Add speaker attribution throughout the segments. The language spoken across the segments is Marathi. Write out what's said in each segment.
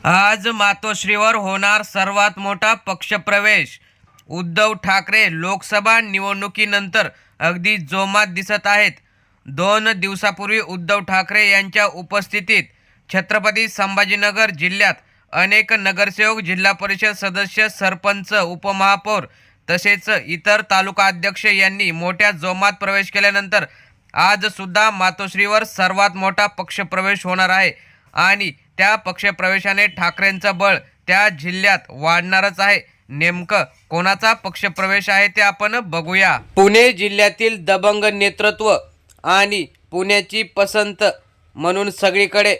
Speaker 1: आज मातोश्रीवर होणार सर्वात मोठा पक्षप्रवेश. उद्धव ठाकरे लोकसभा निवडणुकीनंतर अगदी जोमात दिसत आहेत. दोन दिवसापूर्वी उद्धव ठाकरे यांच्या उपस्थितीत छत्रपती संभाजीनगर जिल्ह्यात अनेक नगरसेवक जिल्हा परिषद सदस्य सरपंच उपमहापौर तसेच इतर तालुका अध्यक्ष यांनी मोठ्या जोमात प्रवेश केल्यानंतर आज सुद्धा मातोश्रीवर सर्वात मोठा पक्षप्रवेश होणार आहे. आणि त्या पक्षप्रवेशाने ठाकरेंचं बळ त्या जिल्ह्यात वाढणारच आहे. नेमकं कोणाचा पक्षप्रवेश आहे ते आपण बघूया. पुणे जिल्ह्यातील दबंग नेतृत्व आणि पुण्याची पसंत म्हणून सगळीकडे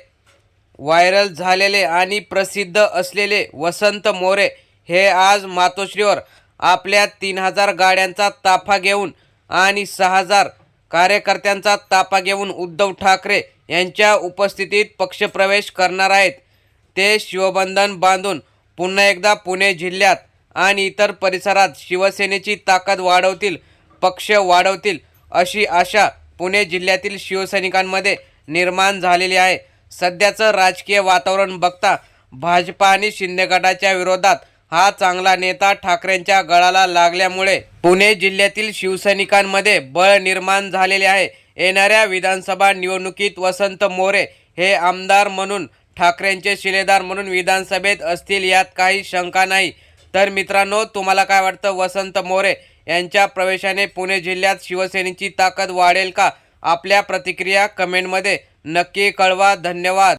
Speaker 1: व्हायरल झालेले आणि प्रसिद्ध असलेले वसंत मोरे हे आज मातोश्रीवर आपल्या तीन हजार गाड्यांचा ताफा घेऊन आणि सहा हजार कार्यकर्त्यांचा ताफा घेऊन उद्धव ठाकरे यांच्या उपस्थितीत पक्षप्रवेश करणार आहेत. ते शिवबंधन बांधून पुन्हा एकदा पुणे जिल्ह्यात आणि इतर परिसरात शिवसेनेची ताकद वाढवतील पक्ष वाढवतील अशी आशा पुणे जिल्ह्यातील शिवसैनिकांमध्ये निर्माण झालेली आहे. सध्याचं राजकीय वातावरण बघता भाजपा आणि शिंदे गटाच्या विरोधात हा चांगला नेता ठाकरेंच्या गळाला लागल्यामुळे पुणे जिल्ह्यातील शिवसैनिकांमध्ये बळ निर्माण झालेले आहे. येणाऱ्या विधानसभा निवडणुकीत वसंत मोरे हे आमदार म्हणून ठाकरेंचे शिलेदार म्हणून विधानसभेत असतील यात काही शंका नाही. तर मित्रांनो तुम्हाला काय वाटतं? वसंत मोरे यांच्या प्रवेशाने पुणे जिल्ह्यात शिवसेनेची ताकद वाढेल का? आपल्या प्रतिक्रिया कमेंटमध्ये नक्की कळवा. धन्यवाद.